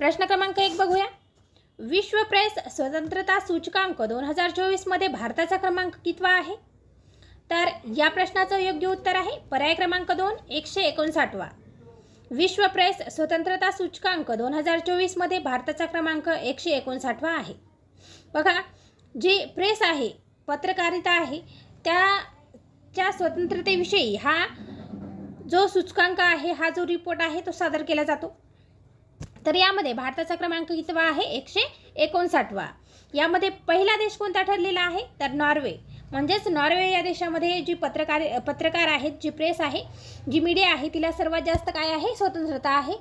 प्रश्न क्रमांक एक बघूया. विश्व प्रेस स्वतंत्रता सूचकांक दोन हजार चोवीसमध्ये भारताचा क्रमांक कितवा आहे? तर या प्रश्नाचं योग्य उत्तर आहे पर्याय क्रमांक दोन एकशे एकोणसाठवा. विश्व प्रेस स्वतंत्रता सूचकांक दोन हजार चोवीसमध्ये भारताचा क्रमांक एकशे एकोणसाठवा आहे. बघा जी प्रेस आहे पत्रकारिता आहे त्याच्या स्वतंत्रतेविषयी हा जो सूचकांक आहे हा जो रिपोर्ट आहे तो सादर केला जातो. तर यामध्ये भारताचा क्रमांक कितवा आहे एकशे एकोणसाठवा. यामध्ये पहिला देश कोणता ठरलेला आहे? तर नॉर्वे. म्हणजेच नॉर्वे या देशामध्ये जी पत्रकार पत्रकार आहेत जी प्रेस आहे जी मीडिया आहे तिला सर्वात जास्त काय आहे? स्वतंत्रता आहे.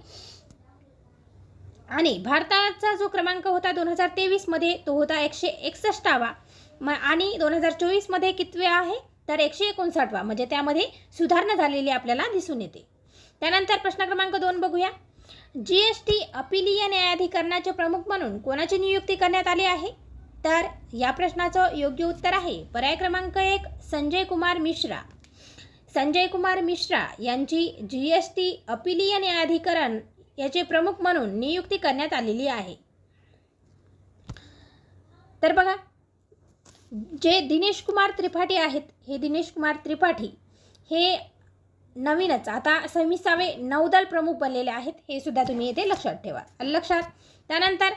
आणि भारताचा जो क्रमांक होता दोन हजार तेवीसमध्ये तो होता एकशे एकसष्टावा. म आणि दोन हजार चोवीसमध्ये कितवे आहे? तर एकशे एकोणसाठवा. म्हणजे त्यामध्ये सुधारणा झालेली आपल्याला दिसून येते. त्यानंतर प्रश्न क्रमांक दोन बघूया. जी एस टी अपिलीय न्यायाधिकरणाचे प्रमुख म्हणून कोणाची नियुक्ती करण्यात आली आहे? तर या प्रश्नाचं योग्य उत्तर आहे पर्याय क्रमांक एक संजय कुमार मिश्रा. संजय कुमार मिश्रा यांची जी एस टी अपिलीय न्यायाधिकरण याचे प्रमुख म्हणून नियुक्ती करण्यात आलेली आहे. तर बघा जे दिनेश कुमार त्रिपाठी आहेत हे दिनेश कुमार त्रिपाठी हे नवीनच. आता सव्वीसावे नौदल प्रमुख बनलेले आहेत हे सुद्धा तुम्ही येथे लक्षात ठेवा. लक्षात. त्यानंतर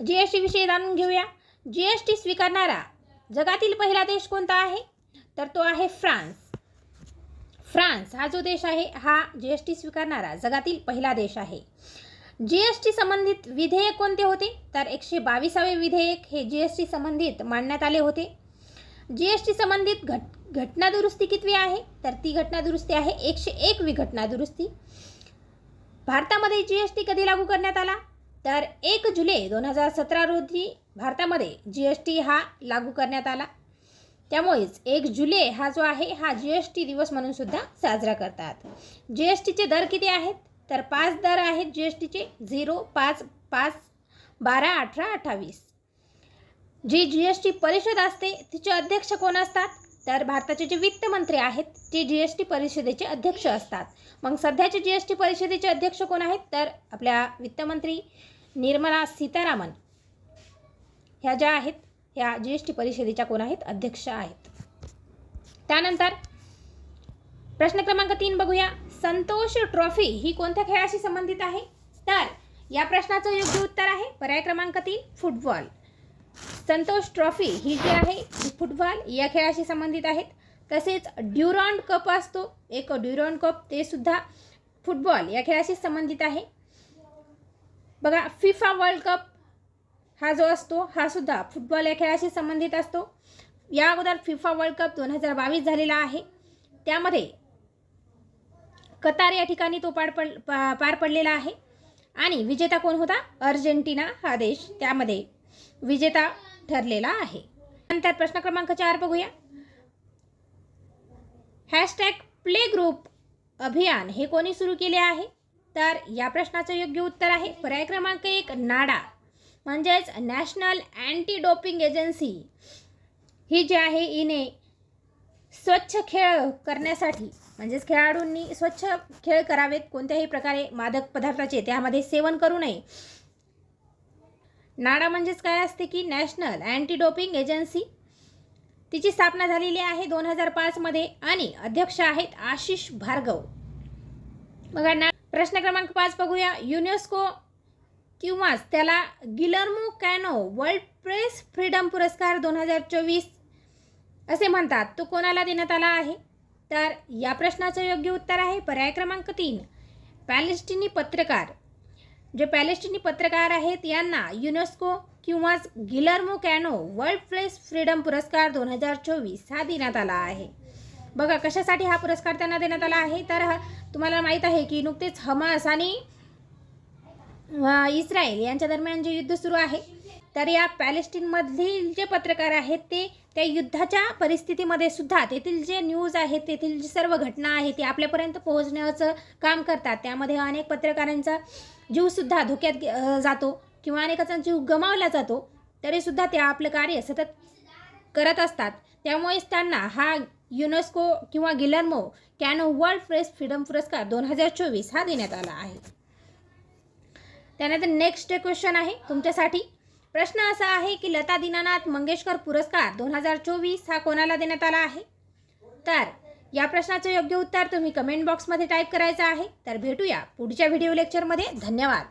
जी एस टीविषयी जाणून घेऊया. जी एस टी स्वीकारणारा जगातील पहिला देश कोणता आहे? तर तो आहे फ्रान्स. फ्रान्स हा जो देश आहे हा जी एस टी स्वीकारणारा जगातील पहिला देश आहे. जी एस टी संबंधित विधेयक कोणते होते? तर एकशे बावीसावे विधेयक हे जी एस टी संबंधित मांडण्यात आले होते. जी एस टी संबंधित घट घटना दुरुस्ती कितवी आहे? तर ती घटना दुरुस्ती आहे एकशे एकवी घटना दुरुस्ती. भारतामध्ये जी एस टी कधी लागू करण्यात आला? तर एक जुलै दोन हजार सतरा रोजी भारतामध्ये जी एस टी हा लागू करण्यात आला. त्यामुळेच एक जुलै हा जो आहे हा जी एस टी दिवस म्हणून सुद्धा साजरा करतात. जी एस टीचे दर किती आहेत? तर पाच दर आहेत जी एस टीचे झिरो पाच पाच बारा अठरा अठ्ठावीस. जी जी एस टी परिषद असते तिचे अध्यक्ष कोण असतात? तर भारताचे जे वित्त मंत्री आहेत ते जी एस टी परिषदेचे अध्यक्ष असतात. मग सध्याचे जी एस टी परिषदेचे अध्यक्ष कोण आहेत? तर आपल्या वित्तमंत्री निर्मला सीतारामन. ह्या ज्या आहेत ह्या जी एस टी परिषदेच्या कोण आहेत? अध्यक्ष आहेत. त्यानंतर प्रश्न क्रमांक तीन बघूया. संतोष ट्रॉफी ही कोणत्या खेळाशी संबंधित आहे? तर या प्रश्नाचं योग्य उत्तर आहे. पर्याय क्रमांक तीन फुटबॉल. संतोष ट्रॉफी ही जी आहे फुटबॉल या खेळाशी संबंधित आहेत. तसेच ड्युरॉन कप असतो. एक ड्युरॉन कप ते सुद्धा फुटबॉल या खेळाशी संबंधित आहे. बघा फिफा वर्ल्ड कप हा जो असतो हा सुद्धा फुटबॉल या खेळाशी संबंधित असतो. या अगोदर फिफा वर्ल्ड कप दोन हजार बावीस झालेला आहे. त्यामध्ये कतार या ठिकाणी तो पार पड पा- पार पडलेला आहे. आणि विजेता कोण होता? अर्जेंटिना हा देश त्यामध्ये विजेता ठरलेला आहे. नंतर प्रश्न क्रमांक चार बघूया. हॅशटॅग प्ले ग्रुप अभियान हे कोणी सुरू केले आहे? तर या प्रश्नाचं योग्य उत्तर आहे पर्याय क्रमांक एक नाडा. म्हणजेच नॅशनल अँटी डोपिंग एजन्सी. ही जी आहे हिने स्वच्छ खेळ करण्यासाठी म्हणजेच खेळाडूंनी स्वच्छ खेळ करावेत कोणत्याही प्रकारे मादक पदार्थाचे त्यामध्ये सेवन करू नये. नाडा म्हणजेच काय असते की नॅशनल अँटी डोपिंग एजन्सी? तिची स्थापना झालेली आहे दोन हजार पाचमध्ये आणि अध्यक्ष आहेत आशिष भार्गव. बघा ना प्रश्न क्रमांक पाच बघूया. युनेस्को किंवाच त्याला Guillermo Cano world press freedom पुरस्कार दोन हजार चोवीस असे म्हणतात. तो कोणाला देण्यात आला आहे? तर या प्रश्नाचं योग्य उत्तर आहे. पर्याय क्रमांक तीन पॅलेस्टिनी पत्रकार. जे पॅलेस्टिनी पत्रकार आहेत यांना युनेस्को किंवा Guillermo Cano world press freedom पुरस्कार दोन हजार चोवीस हा देण्यात आला आहे. बघा कशासाठी हा पुरस्कार त्यांना देण्यात आला आहे? तर तुम्हाला माहीत आहे की नुकतेच हमास आणि इस्रायल यांच्या दरम्यान जे युद्ध सुरू आहे तर या पॅलेस्टीनमधील जे पत्रकार आहेत ते त्या युद्धाच्या परिस्थितीमध्ये सुद्धा तेथील जे न्यूज आहेत तेथील जी सर्व घटना आहे ती आपल्यापर्यंत पोहोचण्याचं काम करतात. त्यामध्ये अनेक पत्रकारांचा जीवसुद्धा धोक्यात जातो किंवा अनेकांचा जीव गमावला जातो तरीसुद्धा ते आपलं कार्य सतत करत असतात. त्यामुळेच त्यांना हा युनेस्को किंवा Guillermo Cano world press freedom पुरस्कार दोन हजार चोवीस हा देण्यात आला आहे. त्यानंतर नेक्स्ट क्वेश्चन आहे तुमच्यासाठी. प्रश्न असा आहे की लता दीनानाथ मंगेशकर पुरस्कार दोन हजार चोवीस हा कोणाला देण्यात आला आहे? तर या प्रश्नाचं योग्य उत्तर तुम्ही कमेंट बॉक्समध्ये टाईप करायचं आहे. तर भेटूया पुढच्या व्हिडिओ लेक्चरमध्ये धन्यवाद.